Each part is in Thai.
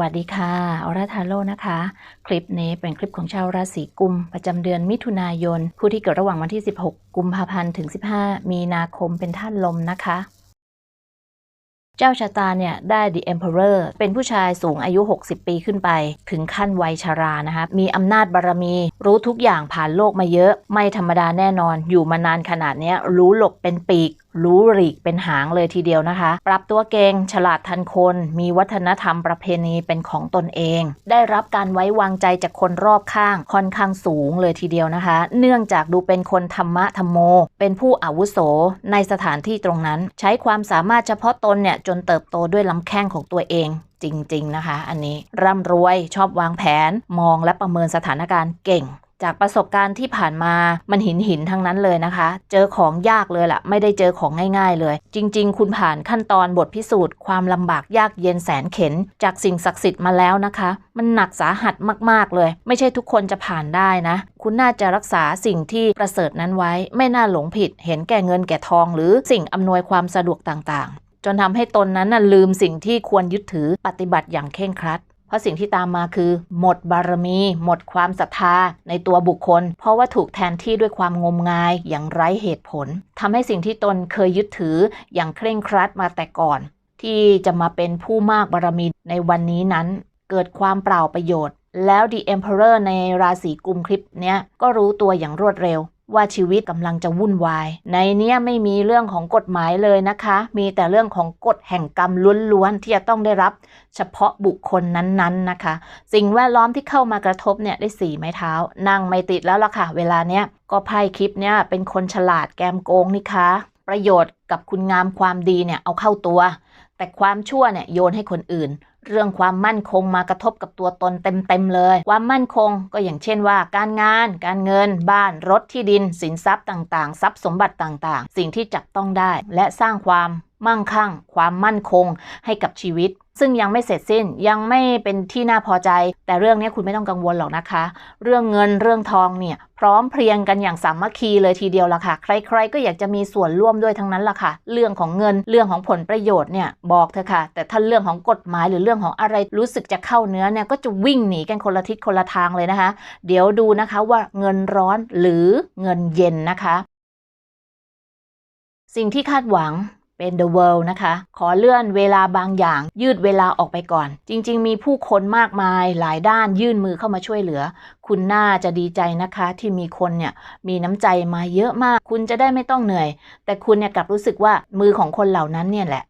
วัสดีค่ะออร่าทาโร่นะคะ คลิปนี้เป็นคลิปของชาวราศีกุม ประจำเดือนมิถุนายน ผู้ที่เกิดระหว่างวันที่ 16 กุมภาพันธ์ถึง 15 มีนาคมเป็นท่านลมนะคะ เจ้าชะตาเนี่ย ได้ The Emperor เป็นผู้ชายสูงอายุ 60 ปีขึ้นไป ถึงขั้นวัยชารานะคะ มีอำนาจบารมี รู้ทุกอย่างผ่านโลกมาเยอะ ไม่ธรรมดาแน่นอน อยู่มานานขนาดนี้รู้หลบเป็นปีก รู้หลีกเป็นหางเลยทีเดียวนะคะ ปรับตัวเก่งฉลาดทันคน มีวัฒนธรรมประเพณีเป็นของตนเอง ได้รับการไว้วางใจจากคนรอบข้างค่อนข้างสูงเลยทีเดียวนะคะ เนื่องจากดูเป็นคนธรรมะธรรมโม เป็นผู้อาวุโสในสถานที่ตรงนั้น ใช้ความสามารถเฉพาะตนเนี่ยจนเติบโตด้วยลำแข้งของตัวเองจริง ๆ นะคะ อันนี้ร่ำรวยชอบวางแผนมองและประเมินสถานการณ์เก่ง จากประสบการณ์ที่ผ่านมามันหินหินทั้งนั้นเลยนะคะ เจอของยากเลยล่ะ ไม่ได้เจอของง่ายๆเลย จริง ๆ คุณผ่านขั้นตอนบทพิสูจน์ความลำบากยากเย็นแสนเข็น จากสิ่งศักดิ์สิทธิ์มาแล้วนะคะ มันหนักสาหัสมากๆเลย ไม่ใช่ทุกคนจะผ่านได้นะ คุณน่าจะรักษาสิ่งที่ประเสริฐนั้นไว้ ไม่น่าหลงผิด เห็นแก่เงินแก่ทอง หรือสิ่งอำนวยความสะดวกต่างๆ จนทำให้ตนนั้นนะลืมสิ่งที่ควรยึดถือปฏิบัติอย่างเคร่งครัด เพราะสิ่งที่ตามมาคือ หมดบารมี หมดความศรัทธาในตัวบุคคล เพราะว่าถูกแทนที่ด้วยความงมงายอย่างไร้เหตุผลทำให้สิ่งที่ตนเคยยึดถืออย่างเคร่งครัดมาแต่ก่อน ที่จะมาเป็นผู้มากบารมีในวันนี้นั้น เกิดความเปล่าประโยชน์ แล้ว The Emperor ในราศีกุมคลิปเนี้ยก็รู้ตัวอย่างรวดเร็ว ว่าชีวิตกำลังจะวุ่นวาย ในเนี้ยไม่มีเรื่องของกฎหมายเลยนะคะ มีแต่เรื่องของกฎแห่งกรรมล้วนๆที่จะต้องได้รับเฉพาะบุคคลนั้นๆนะคะ สิ่งแวดล้อมที่เข้ามากระทบเนี่ยได้สี่ไม้เท้า นั่งไม่ติดแล้วล่ะค่ะ เวลาเนี้ยก็ไพ่คลิปเนี้ยเป็นคนฉลาดแกมโกงนี่คะประโยชน์กับคุณงามความดีเนี่ยเอาเข้าตัว แต่ความชั่วเนี่ยโยนให้คนอื่น เรื่องความมั่นคงมากระทบกับตัวตนเต็มๆเลย ความมั่นคงก็อย่างเช่นว่า การงาน การเงิน บ้านรถที่ดิน สินทรัพย์ต่างๆ ทรัพย์สมบัติต่างๆ สิ่งที่จับต้องได้ และสร้างความมั่งคั่ง ความมั่นคงให้กับชีวิต ซึ่งยังไม่เสร็จสิ้นยังไม่เป็นที่น่าพอใจ แต่เรื่องนี้คุณไม่ต้องกังวลหรอกนะคะ เรื่องเงินเรื่องทองเนี่ยพร้อมเพรียงกันอย่างสามัคคีเลยทีเดียวละค่ะ ใคร ๆ ก็อยากจะมีส่วนร่วมด้วยทั้งนั้นละค่ะ เรื่องของเงินเรื่องของผลประโยชน์เนี่ยบอกเถอะค่ะ แต่ถ้าเรื่องของกฎหมายหรือเรื่องของอะไรรู้สึกจะเข้าเนื้อเนี่ยก็จะวิ่งหนีกันคนละทิศคนละทางเลยนะคะ เดี๋ยวดูนะคะว่าเงินร้อนหรือเงินเย็นนะคะ สิ่งที่คาดหวัง เป็น The World นะคะ ขอเลื่อนเวลาบางอย่าง ยืดเวลาออกไปก่อน จริง ๆ มีผู้คนมากมายหลายด้านยื่นมือเข้ามาช่วยเหลือ คุณน่าจะดีใจนะคะ ที่มีคนเนี่ยมีน้ำใจมาเยอะมาก คุณจะได้ไม่ต้องเหนื่อย แต่คุณเนี่ยกลับรู้สึกว่ามือของคนเหล่านั้นเนี่ยแหละ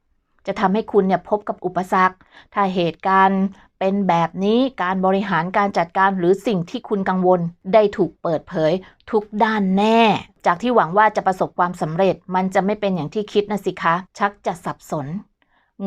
จะทำให้คุณเนี่ยพบกับอุปสรรค ถ้าเหตุการณ์ เป็นแบบนี้การบริหารการจัดการหรือสิ่งที่คุณกังวล ได้ถูกเปิดเผย ทุกด้านแน่ จากที่หวังว่าจะประสบความสำเร็จ มันจะไม่เป็นอย่างที่คิดนะสิคะ ชักจะสับสน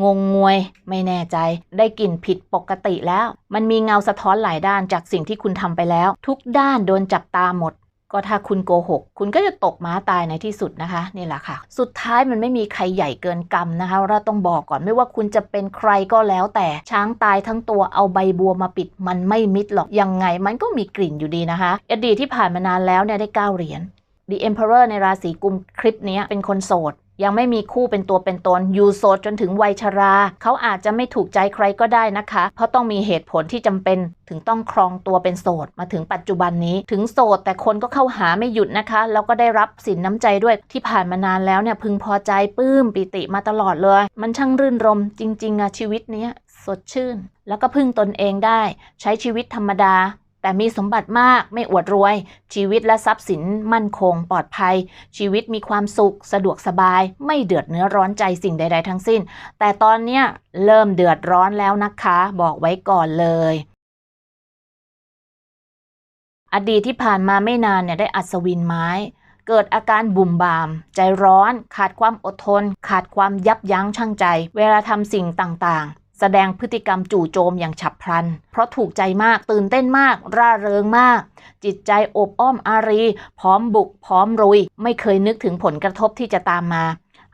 งงงวย ไม่แน่ใจ ได้กลิ่นผิดปกติแล้ว มันมีเงาสะท้อนหลายด้านจากสิ่งที่คุณทำไปแล้ว ทุกด้านโดนจับตาหมด ก็ถ้าคุณโกหก คุณก็จะตกม้าตายในที่สุดนะคะนี่แหละค่ะ สุดท้ายมันไม่มีใครใหญ่เกินกรรมนะคะ เราต้องบอกก่อนไม่ว่าคุณจะเป็นใครก็แล้วแต่ช้างตายทั้งตัวเอาใบบัวมาปิด มันไม่มิดหรอกยังไง มันก็มีกลิ่นอยู่ดีนะคะ อดีตที่ผ่านมานานแล้วเนี่ยได้เก้าเหรียญ The Emperor ในราศีกุมคลิปนี้เป็นคนโสด ยังไม่มีคู่เป็นตัวเป็นตน อยู่โสดจนถึงวัยชรา เขาอาจจะไม่ถูกใจใครก็ได้นะคะ เพราะต้องมีเหตุผลที่จำเป็น ถึงต้องครองตัวเป็นโสด มาถึงปัจจุบันนี้ ถึงโสดแต่คนก็เข้าหาไม่หยุดนะคะ แล้วก็ได้รับสินน้ำใจด้วยที่ผ่านมานานแล้วเนี่ยพึงพอใจปลื้มปิติมาตลอดเลย มันช่างรื่นรมจริง ๆอะชีวิตเนี้ยสดชื่น แล้วก็พึ่งตนเองได้ ใช้ชีวิตธรรมดา แต่มีสมบัติมากไม่อวดรวย ชีวิตและทรัพย์สินมั่นคง ปลอดภัย ชีวิตมีความสุข สะดวกสบาย ไม่เดือดเนื้อร้อนใจสิ่งใด ๆ ทั้งสิ้น แต่ตอนเนี้ยเริ่มเดือดร้อนแล้วนะคะ บอกไว้ก่อนเลยอดีตที่ผ่านมาไม่นานเนี่ยได้อัศวินไม้ เกิดอาการบุ่มบาม ใจร้อน ขาดความอดทน ขาดความยับยั้งชั่งใจ เวลาทำสิ่งต่างๆ แสดงพฤติกรรมจู่โจมอย่างฉับพลัน เพราะถูกใจมากตื่นเต้นมาก ร่าเริงมาก จิตใจอบอ้อมอารี พร้อมบุก พร้อมรุย ไม่เคยนึกถึงผลกระทบที่จะตามมา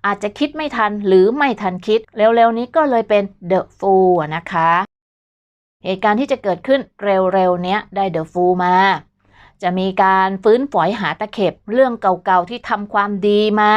อาจจะคิดไม่ทันหรือไม่ทันคิด เร็วๆนี้ก็เลยเป็นเดอะฟูลนะคะ เหตุการณ์ที่จะเกิดขึ้นเร็วๆนี้ได้เดอะฟูลมา จะมีการฟื้นฝอยหาตะเข็บ เรื่องเก่าๆที่ทำความดีมา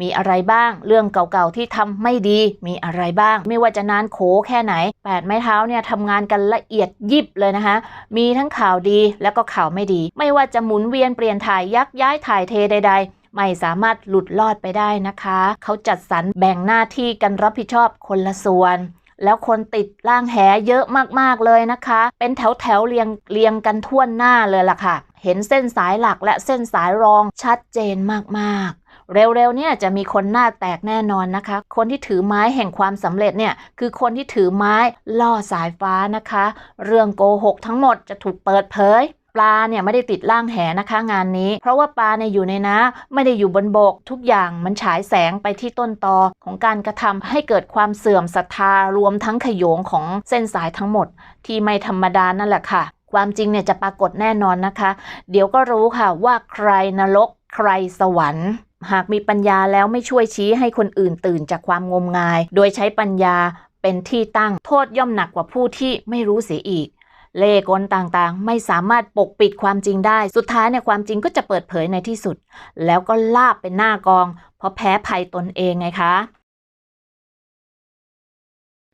มีอะไรบ้าง เรื่องเก่าๆที่ทำไม่ดีมีอะไรบ้าง ไม่ว่าจะนานโขแค่ไหนแปดไม้เท้าเนี่ยทำงานกันละเอียดยิบเลยนะคะ มีทั้งข่าวดีแล้วก็ข่าวไม่ดี ไม่ว่าจะหมุนเวียนเปลี่ยนถ่ายยักย้ายถ่ายเทใด ๆไม่สามารถหลุดลอดไปได้นะคะ เขาจัดสรรแบ่งหน้าที่กันรับผิดชอบคนละส่วน แล้วคนติดล่างแหเยอะมากๆเลยนะคะ เป็นแถวแถวๆเรียงเรียงกันทั่วหน้าเลยล่ะค่ะ เห็นเส้นสายหลักและเส้นสายรองชัดเจนมากๆเร็วๆเนี่ยจะมีคนหน้าแตกแน่นอนนะคะ คนที่ถือไม้แห่งความสำเร็จเนี่ยคือคนที่ถือไม้ล่อสายฟ้านะคะ เรื่องโกหกทั้งหมดจะถูกเปิดเผย ปลาเนี่ยไม่ได้ติดล่างแหนะคะงานนี้ เพราะว่าปลาเนี่ยอยู่ในน้ำไม่ได้อยู่บนบก ทุกอย่างมันฉายแสงไปที่ต้นตอของการกระทำให้เกิดความเสื่อมศรัทธารวมทั้งขโยงของเส้นสายทั้งหมด ที่ไม่ธรรมดานั่นแหละค่ะ ความจริงเนี่ยจะปรากฏแน่นอนนะคะ เดี๋ยวก็รู้ค่ะว่าใครนรกใครสวรรค์หากมีปัญญาแล้วไม่ช่วยชี้ให้คนอื่นตื่นจากความงมงาย โดยใช้ปัญญาเป็นที่ตั้งโทษย่อมหนักกว่าผู้ที่ไม่รู้เสียอีก เล่กลต่างๆ ไม่สามารถปกปิดความจริงได้ สุดท้ายเนี่ยความจริงก็จะเปิดเผยในที่สุด แล้วก็ลาบเป็นหน้ากอง เพราะแพ้ภัยตนเองไงคะ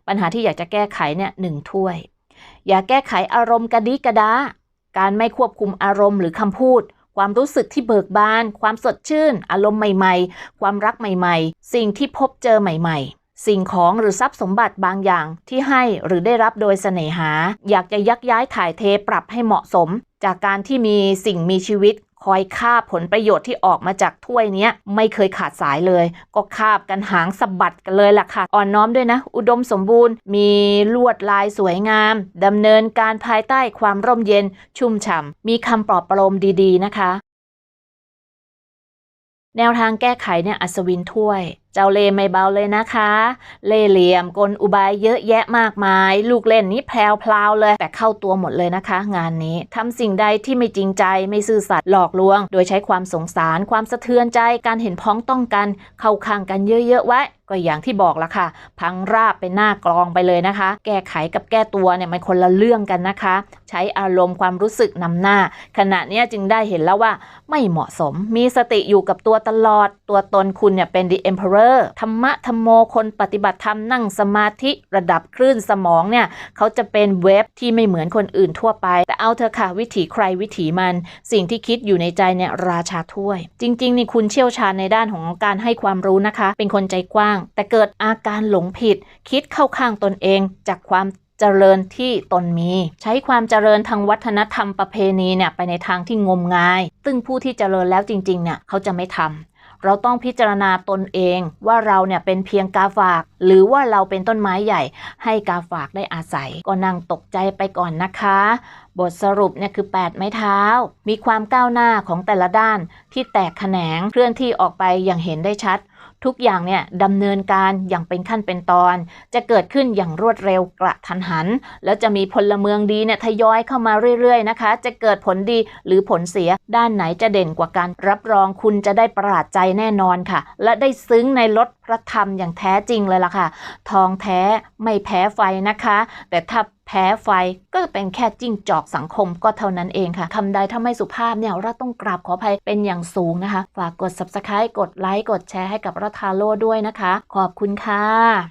ปัญหาที่อยากจะแก้ไขเนี่ยหนึ่งถ้วย อย่าแก้ไขอารมณ์กระดิกระดา การไม่ควบคุมอารมณ์หรือคำพูดความรู้สึกที่เบิกบาน ความสดชื่น อารมณ์ใหม่ ๆ ความรักใหม่ ๆ สิ่งที่พบเจอใหม่ ๆ สิ่งของหรือทรัพย์สมบัติบางอย่างที่ให้หรือได้รับโดยเสน่หา อยากจะยักย้ายถ่ายเทปรับให้เหมาะสม จากการที่มีสิ่งมีชีวิตคอยคาบผลประโยชน์ที่ออกมาจากถ้วยนี้ไม่เคยขาดสายเลย ก็คาบกันหางสะบัดกันเลยล่ะค่ะ อ่อนน้อมด้วยนะ อุดมสมบูรณ์ มีลวดลายสวยงามดำเนินการภายใต้ความร่มเย็น ชุ่มฉ่ำมีคำปลอบประโลมดีๆนะคะ แนวทางแก้ไขเนี่ยอัศวินถ้วย เจ้าเล่ไม่เบาเลยนะคะ เล่เหลี่ยมกลอุบายเยอะแยะมากมาย ลูกเล่นนี้แพรวพลาวเลยแต่เข้าตัวหมดเลยนะคะ งานนี้ทำสิ่งใดที่ไม่จริงใจไม่ซื่อสัตย์หลอกลวง โดยใช้ความสงสารความสะเทือนใจการเห็นพ้องต้องกัน เข้าข้างกันเยอะๆไว้ก็อย่างที่บอกละค่ะ พังราบเป็นหน้ากลองไปเลยนะคะ แก้ไขกับแก้ตัวเนี่ยมันคนละเรื่องกันนะคะ ใช้อารมณ์ความรู้สึกนำหน้า ขณะนี้จึงได้เห็นแล้วว่าไม่เหมาะสมมีสติอยู่กับตัวตลอดตัวตนคุณเนี่ยเป็น the emperor ธรรมะธรรมโมคนปฏิบัติธรรมนั่งสมาธิระดับคลื่นสมองเนี่ยเขาจะเป็นเว็บที่ไม่เหมือนคนอื่นทั่วไป แต่เอาเถอค่ะ วิถีใครวิถีมัน สิ่งที่คิดอยู่ในใจเนี่ยราชาถ้วย จริง ๆ นี่คุณเชี่ยวชาญในด้านของการให้ความรู้นะคะ เป็นคนใจกว้าง แต่เกิดอาการหลงผิด คิดเข้าข้างตนเองจากความเจริญที่ตนมี ใช้ความเจริญทางวัฒนธรรมประเพณีเนี่ยไปในทางที่งมงาย ซึ่งผู้ที่เจริญแล้วจริงๆเนี่ยเขาจะไม่ทำ เราต้องพิจารณาตนเองว่าเราเนี่ยเป็นเพียงกาฝาก หรือว่าเราเป็นต้นไม้ใหญ่ ให้กาฝากได้อาศัย ก็นั่งตกใจไปก่อนนะคะบทสรุปเนี่ยคือ 8 ไม้เท้า มีความก้าวหน้าของแต่ละด้านที่แตกแขนงเคลื่อนที่ออกไปอย่างเห็นได้ชัด ทุกอย่างเนี่ยดำเนินการอย่างเป็นขั้นเป็นตอน จะเกิดขึ้นอย่างรวดเร็วกระทันหัน แล้วจะมีพลเมืองดีเนี่ยทยอยเข้ามาเรื่อยๆนะคะ จะเกิดผลดีหรือผลเสียด้านไหนจะเด่นกว่ากัน รับรองคุณจะได้ประหลาดใจแน่นอนค่ะ และได้ซึ้งในรสพระธรรมอย่างแท้จริงเลยล่ะค่ะ ทองแท้ไม่แพ้ไฟนะคะ แต่ถ้า แพ้ไฟก็เป็นแค่จิ้งจอกสังคมก็เท่านั้นเองค่ะคำใดถ้าไม่สุภาพเนี่ยเราต้องกราบขออภัยเป็นอย่างสูงนะคะ ฝากกด subscribe กดไลค์กดแชร์ให้กับรัฐาโลด้วยนะคะ ขอบคุณค่ะ